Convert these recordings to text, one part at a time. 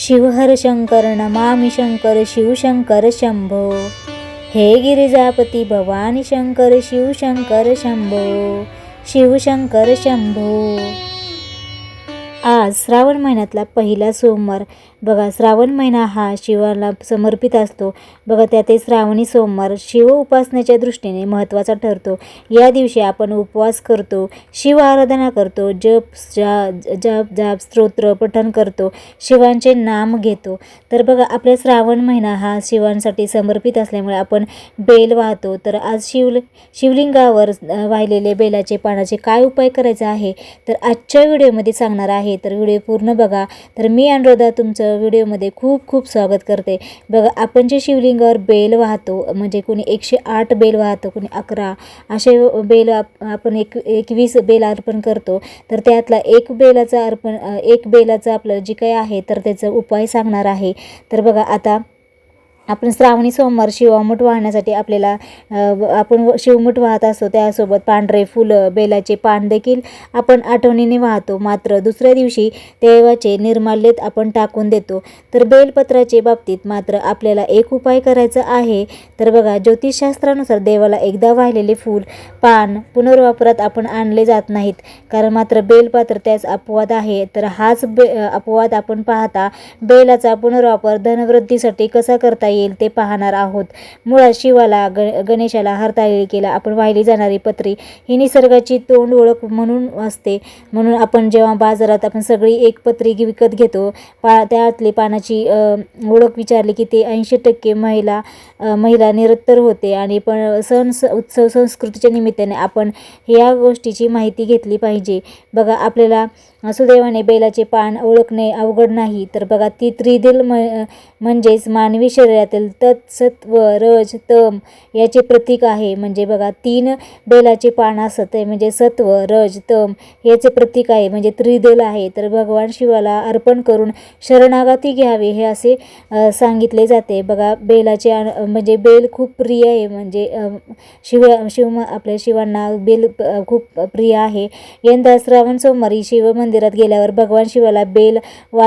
शिवहर शंकर नमामि शंकर शिवशंकर शंभो। हे गिरिजापती भवानी शंकर शिवशंकर शंभो शिवशंकर शंभो। आज श्रावण महिन्यातला पहिला सोमवार बघा श्रावण महिना हा शिवाला समर्पित असतो. बघा त्यात श्रावणी सोमवार शिव उपासनेच्या दृष्टीने महत्त्वाचा ठरतो. या दिवशी आपण उपवास करतो शिव आराधना करतो जप जा जप जाप स्तोत्र पठण करतो शिवांचे नाम घेतो. तर बघा आपल्या श्रावण महिना हा शिवांसाठी समर्पित असल्यामुळे आपण बेल वाहतो. तर आज शिव शिवलिंगावर वाहिलेले बेलाचे पानाचे काय उपाय करायचा आहे? तर आजच्या व्हिडिओमध्ये सांगणार आहे. तर व्हिडिओ पूर्ण बघा. तर मी अनुरोधा तुमचं व्हिडिओमध्ये खूप खूप स्वागत करते. बघा आपण जे शिवलिंगावर बेल वाहतो म्हणजे कोणी एकशे आठ बेल वाहतो कोणी अकरा असे बेल आप- आपण एक एकवीस बेल अर्पण करतो तर त्यातला एक बेलाचा अर्पण एक बेलाचं आपलं जे काही आहे तर त्याचा उपाय सांगणार आहे. तर बघा आता आपण श्रावणी सोमवार शिवामूठ वाहण्यासाठी आपल्याला आपण शिवमूठ वाहत असतो त्यासोबत पांढरे फुलं बेलाचे पान देखील आपण आठवणीने वाहतो. मात्र दुसऱ्या दिवशी देवाचे निर्माल्यत आपण टाकून देतो. तर बेलपत्राचे बाबतीत मात्र आपल्याला एक उपाय करायचा आहे. तर बघा ज्योतिषशास्त्रानुसार देवाला एकदा वाहिलेले फूल पान पुनर्वापरात आपण आणले जात नाहीत. कारण मात्र बेलपात्र त्यास अपवाद आहे. तर हाच बे अपवाद आपण पाहता बेलाचा पुनर्वापर धनवृद्धीसाठी कसा करता येईल? ते पाहणार आहोत. मुळात शिवाला ग गणेशाला हरताळिकेला आपण वाहिली जाणारी पत्री ही निसर्गाची तोंड ओळख म्हणून असते. म्हणून आपण जेव्हा बाजारात आपण सगळी एक पत्री विकत घेतो पा त्यातली पानाची ओळख विचारली की ते ऐंशी टक्के महिला महिला निरत्तर होते आणि पण सण स उत्सव संस्कृतीच्या निमित्ताने आपण या गोष्टीची माहिती घेतली पाहिजे. बघा आपल्याला सुदैवाने बैलाचे पान ओळखणे अवघड नाही. तर बघा ती त्रिदिल म म्हणजेच मानवी शरीर शरीरातील तत् सत्व रज तम याचे प्रतीक आहे. म्हणजे बघा तीन बेलाचे पान असत आहे. म्हणजे सत्व रज तम याचे प्रतीक आहे. म्हणजे त्रिदल आहे. तर भगवान शिवाला अर्पण करून शरणागती घ्यावे हे असे सांगितले जाते. बघा बेलाचे म्हणजे बेल खूप प्रिय आहे. म्हणजे शिव शिव आपल्या शिवांना बेल खूप प्रिय आहे. यंदा श्रावण सोमवारी शिव मंदिरात गेल्यावर भगवान शिवाला बेल वा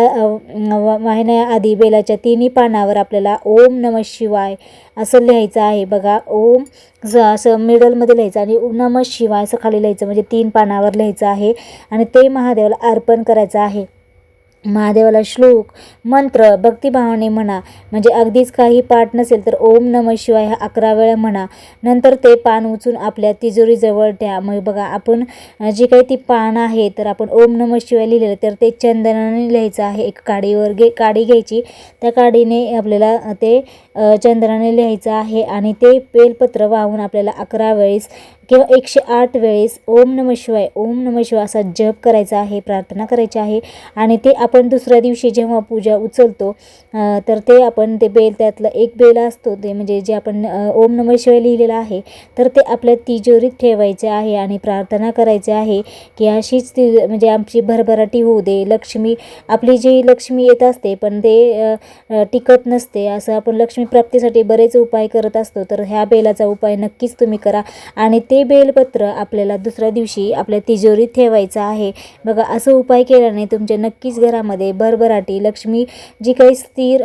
वाहण्याआधी बेलाच्या तिन्ही पानावर आपल्याला ओ ओम नम शिवाय असं लिहायचं आहे. बघा ओम ज असं मिडलमध्ये लिहायचं आणि नम शिवाय असं खाली लिहायचं. म्हणजे तीन पानावर लिहायचं आहे आणि ते महादेवाला अर्पण करायचं आहे. महादेवाला श्लोक मंत्र भक्तिभावाने म्हणा. म्हणजे अगदीच काही पाठ नसेल तर ओम नम शिवाय हा अकरा वेळा म्हणा. नंतर ते पान उचून आपल्या तिजोरीजवळ ठ्या मग बघा आपण जी काही ती पान आहे तर आपण ओम नम शिवाय लिहिलेलं तर ते चंदनाने लिहायचं आहे. एक काडीवर घे काडी घ्यायची. त्या काडीने आपल्याला ते चंदनाने लिहायचं आहे. आणि ते बेलपत्र वाहून आपल्याला अकरा वेळेस किंवा एकशे आठ वेळेस ओम नम शिवाय ओम नम शिवाय असा जप करायचा आहे प्रार्थना करायची आहे. आणि ते आपण दुसऱ्या दिवशी जेव्हा पूजा उचलतो तर ते आपण ते बेल त्यातलं एक बेल असतो ते म्हणजे जे आपण ओम नम शिवाय लिहिलेलं आहे तर ते आपल्या तिजोरीत ठेवायचे आहे आणि प्रार्थना करायची आहे की अशीच ती म्हणजे आमची भरभराटी होऊ दे. लक्ष्मी आपली जी लक्ष्मी येत असते पण ते टिकत नसते. असं आपण लक्ष्मी प्राप्तीसाठी बरेच उपाय करत असतो तर ह्या बेलाचा उपाय नक्कीच तुम्ही करा. आणि ते बेलपत्र आपल्याला दुसऱ्या दिवशी आपल्या तिजोरीत ठेवायचं आहे. बघा असं उपाय केल्याने तुमच्या नक्कीच घरामध्ये भरभराटी लक्ष्मी जी काही स्थिर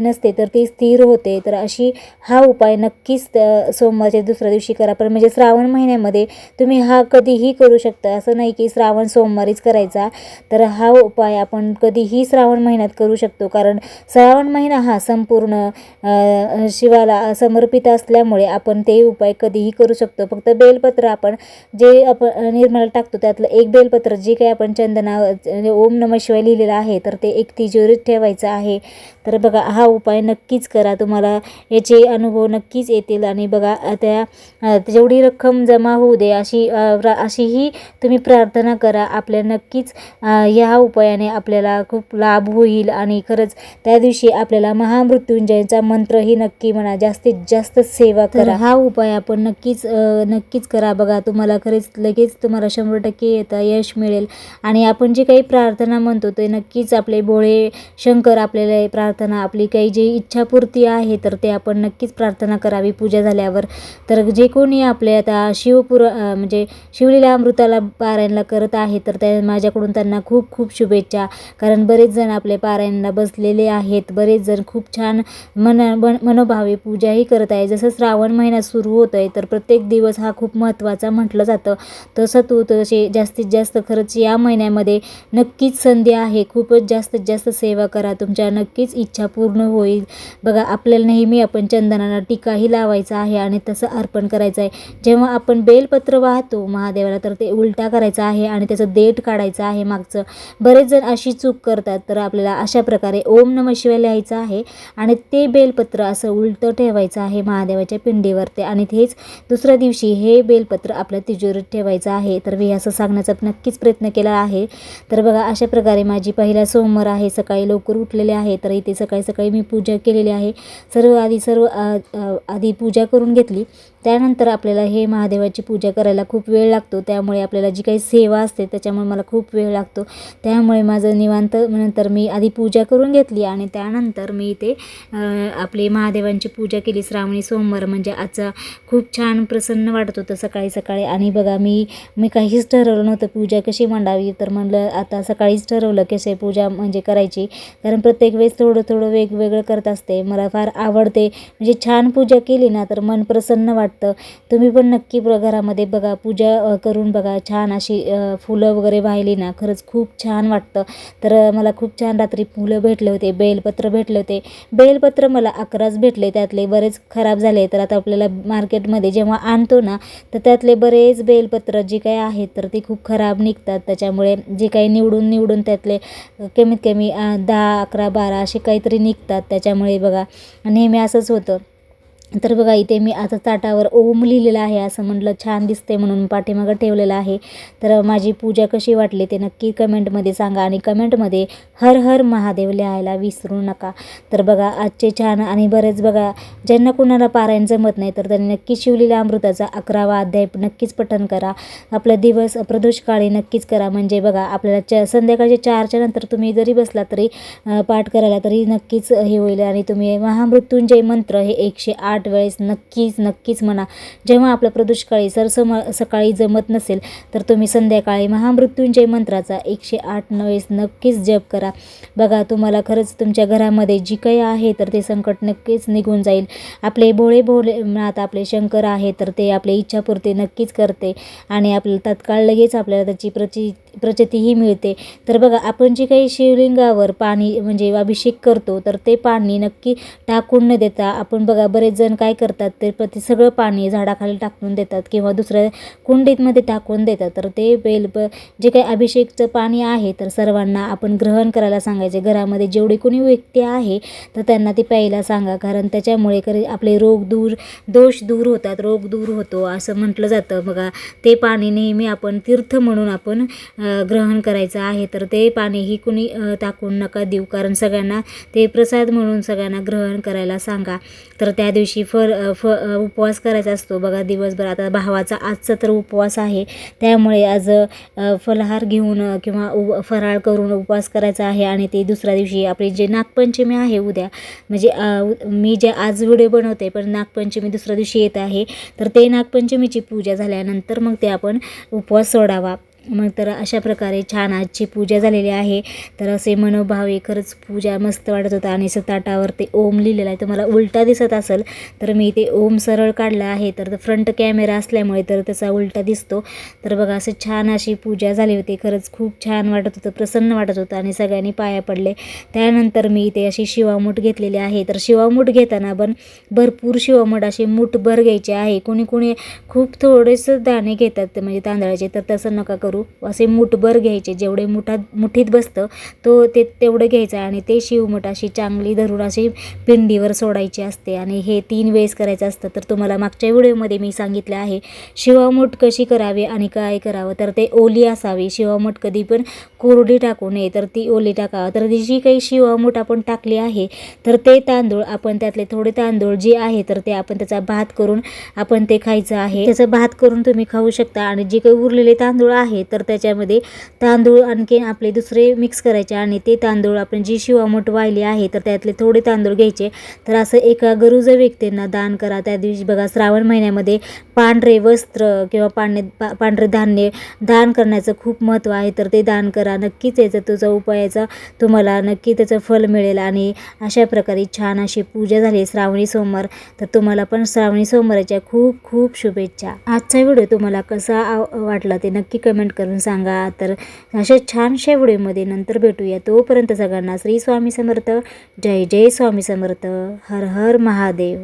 नसते तर ती स्थिर होते. तर अशी हा उपाय नक्कीच सोमवारच्या दुसऱ्या दिवशी करा. पण म्हणजे श्रावण महिन्यामध्ये तुम्ही हा कधीही करू शकता. असं नाही की श्रावण सोमवारीच करायचा. तर हा उपाय आपण कधीही श्रावण महिन्यात करू शकतो. कारण श्रावण महिना हा संपूर्ण शिवाला समर्पित असल्यामुळे आपण ते उपाय कधीही करू शकतो. फक्त बे बेलपत्र आपण जे आपण निर्मल टाकतो त्यातलं एक बेलपत्र जे काही आपण चंदना म्हणजे ओम नम शिवाय लिहिलेलं आहे तर ते एक तिजोरीत ठेवायचं आहे. तर बघा हा उपाय नक्कीच करा. तुम्हाला याचे अनुभव नक्कीच येतील आणि बघा त्या जेवढी रक्कम जमा होऊ दे अशी अशीही तुम्ही प्रार्थना करा. आपल्या नक्कीच ह्या उपायाने आपल्याला खूप लाभ होईल आणि खरंच त्या दिवशी आपल्याला महामृत्युंजयचा मंत्रही नक्की म्हणा जास्तीत जास्त सेवा करा. हा उपाय आपण नक्कीच नक्कीच नक्कीच करा. बघा तुम्हाला खरेच लगेच तुम्हाला शंभर टक्के येतं यश मिळेल. आणि आपण जे काही प्रार्थना म्हणतो ते नक्कीच आपले भोळे शंकर आपल्याला प्रार्थना आपली काही जी इच्छापूर्ती आहे तर ते आपण नक्कीच प्रार्थना करावी पूजा झाल्यावर. तर जे कोणी आपले आता शिवपुर म्हणजे शिवलीला अमृताला पारायणला करत आहे तर त्या माझ्याकडून त्यांना खूप खूप शुभेच्छा. कारण बरेच जण आपले पारायणला बसलेले आहेत. बरेच जण खूप छान मन मन मनोभावे पूजाही करत आहे जसं श्रावण महिना सुरू होत आहे तर प्रत्येक दिवस हा खूप खूप महत्त्वाचा म्हटलं जातं. तसं तू तसे जास्तीत जास्त खरंच या महिन्यामध्ये नक्कीच संधी आहे. खूपच जास्तीत जास्त सेवा करा. तुमच्या नक्कीच इच्छा पूर्ण होईल. बघा आपल्याला नेहमी आपण चंदनाला टीकाही लावायचा आहे आणि तसं अर्पण करायचं आहे. जेव्हा आपण बेलपत्र वाहतो महादेवाला तर ते उलटा करायचा आहे आणि त्याचं देठ काढायचं आहे मागचं. बरेच जण अशी चूक करतात तर आपल्याला अशा प्रकारे ओम नम शिवाय लिहायचं आहे आणि ते बेलपत्र असं उलटं ठेवायचं आहे महादेवाच्या पिंडीवर ते. आणि तेच दुसऱ्या दिवशी हे बेलपत्र आपल्या तिजोरीत ठेवायचं आहे. तर मी असं सांगण्याचा नक्कीच प्रयत्न केला आहे. तर बघा अशा प्रकारे माझी पहिला सोमवार आहे. सकाळी लवकर उठलेले आहे. तर इथे सकाळी सकाळी मी पूजा केलेली आहे. सर्व आधी सर्व आधी पूजा करून घेतली. त्यानंतर आपल्याला हे महादेवाची पूजा करायला खूप वेळ लागतो. त्यामुळे आपल्याला जी काही सेवा असते त्याच्यामुळे मला खूप वेळ लागतो. त्यामुळे माझं निवांत नंतर मी आधी पूजा करून घेतली आणि त्यानंतर मी इथे आपली महादेवांची पूजा केली. श्रावणी सोमवार म्हणजे आजचा खूप छान प्रसन्न वाटत. होता सकाळी सकाळी. आणि बघा मी मी काहीच ठरवलं नव्हतं पूजा कशी मांडावी. तर म्हणलं आता सकाळीच ठरवलं कसे पूजा म्हणजे करायची. कारण प्रत्येक वेळेस थोडं थोडं वेगवेगळं करत असते. मला फार आवडते. म्हणजे छान पूजा केली ना तर मन प्रसन्न वाटतं. तुम्ही पण नक्की घरामध्ये बघा पूजा करून बघा. छान अशी फुलं वगैरे वाहिली ना खरंच खूप छान वाटतं. तर मला खूप छान रात्री फुलं भेटले होते बेलपत्र भेटले होते. बेलपत्र मला अकराच भेटले त्यातले बरेच खराब झाले. तर आता आपल्याला मार्केटमध्ये जेव्हा आणतो ना तर त्यातले बरेच बेलपत्र जे काही आहेत तर ते खूप खराब निघतात. त्याच्यामुळे जे काही निवडून निवडून त्यातले कमीत कमी दहा अकरा बारा असे काहीतरी निघतात. त्याच्यामुळे बघा नेहमी असंच होतं. तर बघा इथे मी आता ताटावर ओम लिहिलेलं आहे असं म्हटलं छान दिसते म्हणून पाठीमागं ठेवलेलं आहे. तर माझी पूजा कशी वाटली ते नक्की कमेंटमध्ये सांगा आणि कमेंटमध्ये हर हर महादेव लिहायला विसरू नका. तर बघा आजचे छान आणि बरेच बघा ज्यांना कुणाला पारायण जमत नाही तर त्यांनी नक्की शिवलेल्या अमृताचा अकरावा अध्याय नक्कीच पठण करा. आपला दिवस प्रदोषकाळी नक्कीच करा. म्हणजे बघा आपल्याला च संध्याकाळच्या चारच्या नंतर तुम्ही जरी बसला तरी पाठ करायला तरी नक्कीच हे होईल आणि तुम्ही महामृत्युंजय मंत्र हे एकशे आठ आठ वेळेस नक्कीच नक्कीच म्हणा. जेव्हा आपलं प्रदुष्काळी सरसम सकाळी जमत नसेल तर तुम्ही संध्याकाळी महामृत्युंजय मंत्राचा एकशे आठ वेळेस नक्कीच जप करा. बघा तुम्हाला खरंच तुमच्या घरामध्ये जी काही आहे तर ते संकट नक्कीच निघून जाईल. आपले भोळे भोळे नाथ आपले शंकर आहे तर ते आपल्या इच्छापूर्ती नक्कीच करते. आणि आपल्याला तात्काळ लगेच आपल्याला त्याची प्रचि प्रचितीही मिळते. तर बघा आपण जे काही शिवलिंगावर पाणी म्हणजे अभिषेक करतो तर ते पाणी नक्की टाकून न देता आपण बघा बरेच जण काय करतात ते प्रति सगळं पाणी झाडाखाली टाकून देतात किंवा दुसऱ्या कुंडीतमध्ये टाकून देतात. तर ते बेल जे काही अभिषेकचं पाणी आहे तर सर्वांना आपण ग्रहण करायला सांगायचे. घरामध्ये जेवढी कोणी व्यक्ती आहे तर त्यांना ते प्यायला सांगा. कारण त्याच्यामुळे खरे आपले रोग दूर दोष दूर होतात रोग दूर होतो असं म्हटलं जातं. बघा ते पाणी नेहमी आपण तीर्थ म्हणून आपण ग्रहण करायचं आहे तर ते पाणीही कुणी टाकून नका देऊ. कारण सगळ्यांना ते प्रसाद म्हणून सगळ्यांना ग्रहण करायला सांगा. तर त्या दिवशी फर फ उपवास करायचा असतो. बघा दिवसभर आता भावाचा आजचा तर उपवास आहे. त्यामुळे आज फलहार फलाहार घेऊन किंवा उ फराळ करून उपवास करायचा आहे. आणि ते दुसऱ्या दिवशी आपली जे नागपंचमी आहे उद्या म्हणजे उ- मी जे आज व्हिडिओ बनवते पण नागपंचमी दुसऱ्या दिवशी येत आहे. तर ते नागपंचमीची पूजा झाल्यानंतर मग ते आपण उपवास सोडावा. मग तर अशा प्रकारे छान आजची पूजा झालेली आहे. तर असे मनोभावे खरंच पूजा मस्त वाटत होता आणि असं ताटावर ते ओम लिहिलेलं आहे. तुम्हाला उलटा दिसत असेल तर मी ते ओम सरळ काढला आहे. तर फ्रंट कॅमेरा असल्यामुळे तर त्याचा उलटा दिसतो. तर बघा असं छान अशी पूजा झाली होती. खरंच खूप छान वाटत होतं प्रसन्न वाटत होतं आणि सगळ्यांनी पाया पडले. त्यानंतर मी इथे अशी शिवामूठ घेतलेली आहे. तर शिवामूठ घेताना पण भरपूर शिवामूठ असे मूठभर घ्यायची आहे. कोणी कोणी खूप थोडेसं दाणे घेतात म्हणजे तांदळाचे. तर तसं नका करू. करू. असे मुठभर घ्यायचे. जेवढे मुठात मुठीत बसतं तो ते तेवढं घ्यायचं आणि ते शिवमुठ अशी चांगली धरून अशी पिंडीवर सोडायची असते. आणि हे तीन वेळेस करायचं असतं तर तुम्हाला मागच्या व्हिडिओमध्ये मी सांगितलं आहे शिवामूठ कशी करावी आणि काय करावं? तर ते ओली असावी. शिवामूठ कधी पण कोरडी टाकू नये तर ती ओली टाकावं. तर ती जी काही शिवामूठ आपण टाकली आहे तर ते तांदूळ आपण त्यातले थोडे तांदूळ जे आहे तर ते आपण त्याचा भात करून आपण ते खायचं आहे. त्याचं भात करून तुम्ही खाऊ शकता आणि जे काही उरलेले तांदूळ आहे तर त्याच्यामध्ये तांदूळ आणखीन आपले दुसरे मिक्स करायचे आणि ते तांदूळ आपण जी शिवामोठ वाहिली आहे तर त्यातले थोडे तांदूळ घ्यायचे. तर असं एका गरुज व्यक्तींना दान करा. त्या दिवशी बघा श्रावण महिन्यामध्ये पांढरे वस्त्र किंवा पांढरे पा पांढरे धान्य दान करण्याचं खूप महत्त्व आहे. तर ते दान करा. नक्कीच याचा तुझा उपायाचा तुम्हाला नक्की त्याचं फल मिळेल. आणि अशा प्रकारे छान अशी पूजा झाली श्रावणी सोमवार. तर तुम्हाला पण श्रावणी सोमवाराच्या खूप खूप शुभेच्छा. आजचा व्हिडिओ तुम्हाला कसा आव- वाटला ते नक्की कमेंट करून सांगा. तर अशा छानशा व्हिडिओमध्ये नंतर भेटूया. तोपर्यंत सगळ्यांना श्री स्वामी समर्थ. जय जय स्वामी समर्थ. हर हर महादेव.